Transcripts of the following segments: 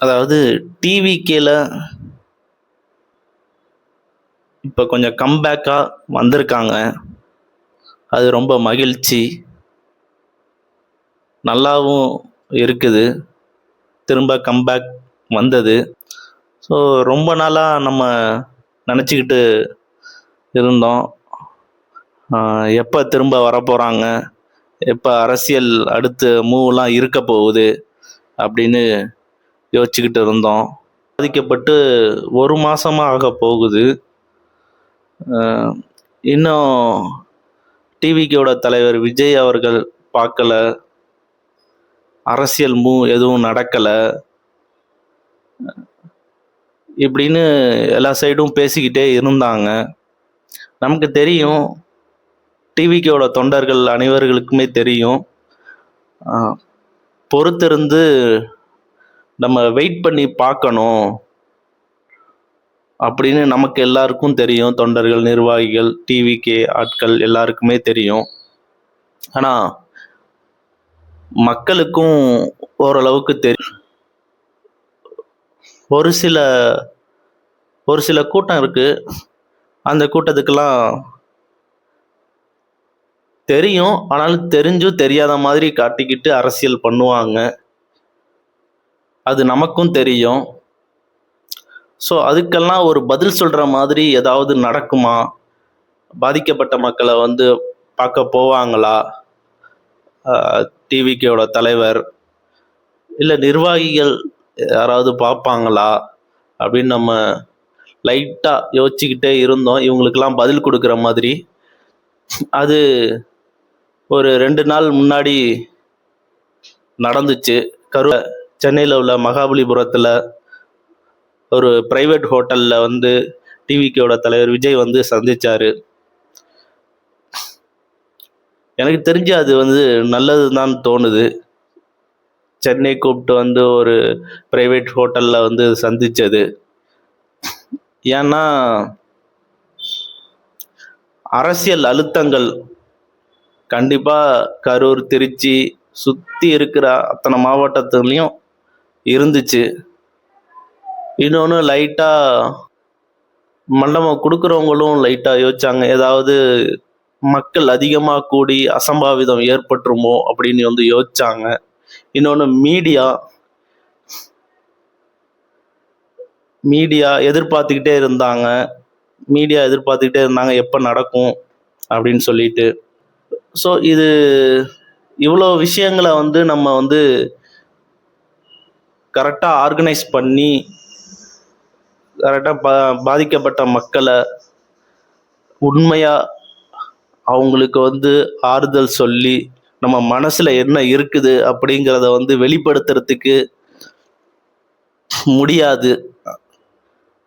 அதாவது டிவிகேல இப்போ கொஞ்சம் கம்பேக்காக வந்திருக்காங்க. அது ரொம்ப மகிழ்ச்சி. நல்லாவும் இருக்குது. திரும்ப கம்பேக் வந்தது. ஸோ ரொம்ப நாளாக நம்ம நினச்சிக்கிட்டு இருந்தோம். எப்போ திரும்ப வரப்போகிறாங்க எப்போ அரசியல் அடுத்து மூவ்லாம் இருக்க போகுது? அப்படின்னு யோசிச்சுக்கிட்டு இருந்தோம். பாதிக்கப்பட்டு ஒரு மாதமாக ஆக போகுது. இன்னும் டிவிக்கோட தலைவர் விஜய் அவர்கள் பார்க்கல. அரசியல் மூ எதுவும் நடக்கலை. இப்படின்னு எல்லா சைடும் பேசிக்கிட்டே இருந்தாங்க. நமக்கு தெரியும். டிவிக்கோட தொண்டர்கள் அனைவர்களுக்குமே தெரியும். பொறுத்திருந்து நம்ம வெயிட் பண்ணி பார்க்கணும். அப்படின்னு நமக்கு எல்லாருக்கும் தெரியும். தொண்டர்கள் நிர்வாகிகள் டிவிகே ஆட்கள் எல்லாருக்குமே தெரியும். ஆனால் மக்களுக்கும் ஓரளவுக்கு தெரியும் ஒரு சில ஒரு சில கூட்டம் இருக்கு. அந்த கூட்டத்துக்கெல்லாம் தெரியும். ஆனாலும் தெரிஞ்சும் தெரியாத மாதிரி காட்டிக்கிட்டு அரசியல் பண்ணுவாங்க. அது நமக்கும் தெரியும். ஸோ அதுக்கெல்லாம் ஒரு பதில் சொல்கிற மாதிரி ஏதாவது நடக்குமா? பாதிக்கப்பட்ட மக்களை வந்து பார்க்க போவாங்களா? டிவிக்கோட தலைவர் இல்லை நிர்வாகிகள் யாராவது பார்ப்பாங்களா? அப்படின்னு நம்ம லைட்டாக யோசிச்சுக்கிட்டே இருந்தோம். இவங்களுக்கெல்லாம் பதில் கொடுக்குற மாதிரி. அது ஒரு ரெண்டு நாள் முன்னாடி நடந்துச்சு. கரு சென்னையில் உள்ள மகாபலிபுரத்தில் ஒரு பிரைவேட் ஹோட்டலில் வந்து டிவிக்கோட தலைவர் விஜய் வந்து சந்தித்தார் எனக்கு தெரிஞ்சு அது வந்து நல்லது தான் தோணுது. சென்னை கூப்பிட்டு வந்து ஒரு பிரைவேட் ஹோட்டலில் வந்து சந்தித்தது ஏன்னா அரசியல் அழுத்தங்கள் கண்டிப்பாக கரூர் திருச்சி சுற்றி இருக்கிற அத்தனை மாவட்டத்துலேயும் இருந்துச்சு. இன்னொன்று லைட்டாக மண்டபம் கொடுக்குறவங்களும் லைட்டாக யோசிச்சாங்க. ஏதாவது மக்கள் அதிகமாக கூடி அசம்பாவிதம் ஏற்பட்டுருமோ அப்படின்னு வந்து யோசிச்சாங்க. இன்னொன்று மீடியா மீடியா எதிர்பார்த்துக்கிட்டே இருந்தாங்க. மீடியா எதிர்பார்த்துக்கிட்டே இருந்தாங்க. எப்போ நடக்கும் அப்படின்னு சொல்லிட்டு. ஸோ இது இவ்வளோ விஷயங்களை வந்து நம்ம வந்து கரெக்டாக ஆர்கனைஸ் பண்ணி கரெக்டாக பா பாதிக்கப்பட்ட மக்களை உண்மையாக அவங்களுக்கு வந்து ஆறுதல் சொல்லி நம்ம மனசில் என்ன இருக்குது அப்படிங்கிறத வந்து வெளிப்படுத்துறதுக்கு முடியாது.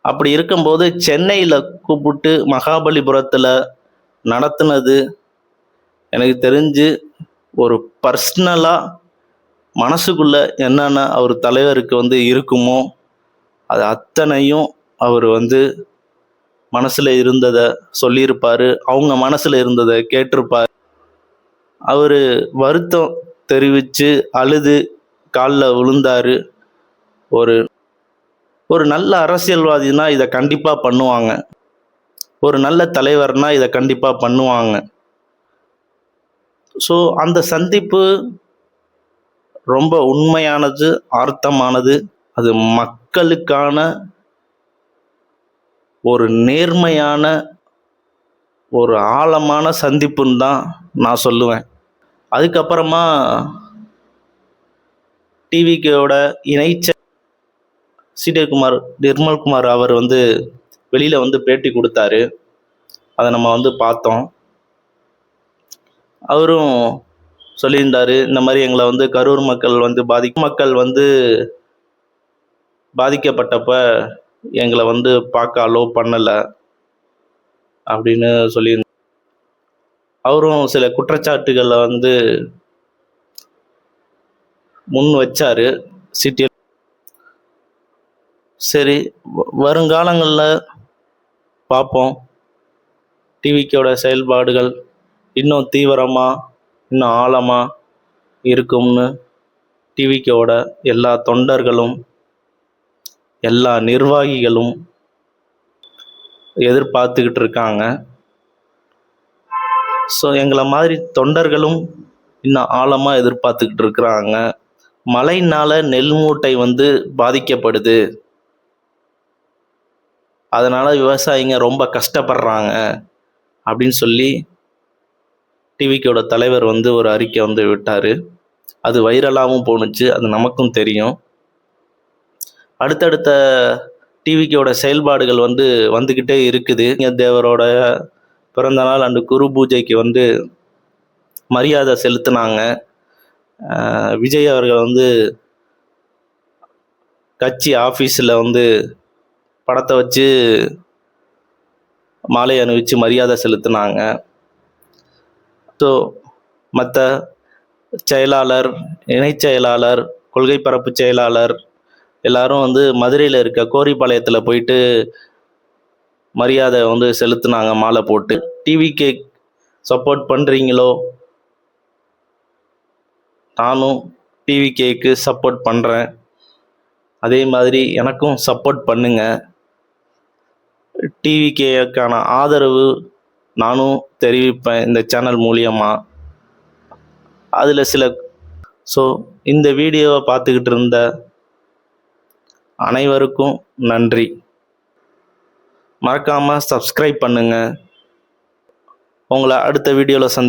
அப்படி இருக்கும்போது சென்னையில் கூப்பிட்டு மகாபலிபுரத்தில் நடத்துனது எனக்கு தெரிஞ்சு ஒரு பர்சனலாக மனசுக்குள்ள என்னென்ன அவர் தலைவருக்கு வந்து இருக்குமோ அது அத்தனையும் அவர் வந்து மனசில் இருந்ததை சொல்லியிருப்பார். அவங்க மனசில் இருந்ததை கேட்டிருப்பார். அவர் வருத்தம் தெரிவித்து அழுது காலில் விழுந்தார். ஒரு ஒரு நல்ல அரசியல்வாதினா இதை கண்டிப்பாக பண்ணுவாங்க. ஒரு நல்ல தலைவர்னா இதை கண்டிப்பாக பண்ணுவாங்க. ஸோ அந்த சந்திப்பு ரொம்ப உண்மையானது அர்த்தமானது அது மக்களுக்கான ஒரு நேர்மையான ஒரு ஆழமான சந்திப்புன்னு தான் நான் சொல்லுவேன். அதுக்கப்புறமா டிவிக்கோட இணைச்ச சீடகுமார் நிர்மல்குமார் அவர் வந்து வெளியில் வந்து பேட்டி கொடுத்தாரு. அதை நம்ம வந்து பார்த்தோம். அவரும் சொல்லியிருந்தாரு. இந்த மாதிரி எங்களை வந்து கரூர் மக்கள் வந்து பாதி மக்கள் வந்து பாதிக்கப்பட்டப்ப எங்களை வந்து பார்க்க அலோவ் பண்ணலை அப்படின்னு சொல்லியிருந்தார். அவரும் சில குற்றச்சாட்டுகளை வந்து முன் வச்சார். சிட்டியில் சரி வ- வருங்காலங்களில் பார்ப்போம். டிவிக்கோட செயல்பாடுகள் இன்னும் தீவிரமாக இன்னும் ஆழமாக இருக்கும்னு டிவிக்கோட எல்லா தொண்டர்களும் எல்லா நிர்வாகிகளும் எதிர்பார்த்துக்கிட்டு இருக்காங்க. ஸோ எங்களை மாதிரி தொண்டர்களும் இன்னும் ஆழமாக எதிர்பார்த்துக்கிட்டு இருக்கிறாங்க. மழையினால் நெல் மூட்டை வந்து பாதிக்கப்படுது. அதனால் விவசாயிங்க ரொம்ப கஷ்டப்படுறாங்க. அப்படின்னு சொல்லி டிவிக்கோட தலைவர் வந்து ஒரு அறிக்கை வந்து விட்டார். அது வைரலாகவும் போணுச்சு அது நமக்கும் தெரியும். அடுத்தடுத்த டிவிக்கோட செயல்பாடுகள் வந்து வந்துக்கிட்டே இருக்குது. தேவரோட பிறந்த நாள் அண்டு குரு பூஜைக்கு வந்து மரியாதை செலுத்தினாங்க. விஜய் அவர்கள் வந்து கட்சி ஆஃபீஸில் வந்து படத்தை வச்சு மாலை அணிவித்து மரியாதை செலுத்தினாங்க. ஸோ மற்ற செயலாளர் இணைச் செயலாளர் கொள்கை பரப்பு செயலாளர் எல்லாரும் வந்து மதுரையில் இருக்க கோரிப்பாளையத்தில் போயிட்டு மரியாதை வந்து செலுத்தினாங்க மாலை போட்டு. டிவிக்கு சப்போர்ட் பண்ணுறீங்களோ நானும் டிவிகேக்கு சப்போர்ட் பண்ணுறேன் அதே மாதிரி எனக்கும் சப்போர்ட் பண்ணுங்க. டிவிகேக்கான ஆதரவு நானும் தெரிவிப்பேன் இந்த சேனல் மூலியமாக அதில் சில ஸோ இந்த வீடியோவை பார்த்துக்கிட்டு இருந்த அனைவருக்கும் நன்றி. மறக்காமல் சப்ஸ்கிரைப் பண்ணுங்கள் உங்களை அடுத்த வீடியோவில் சந்தி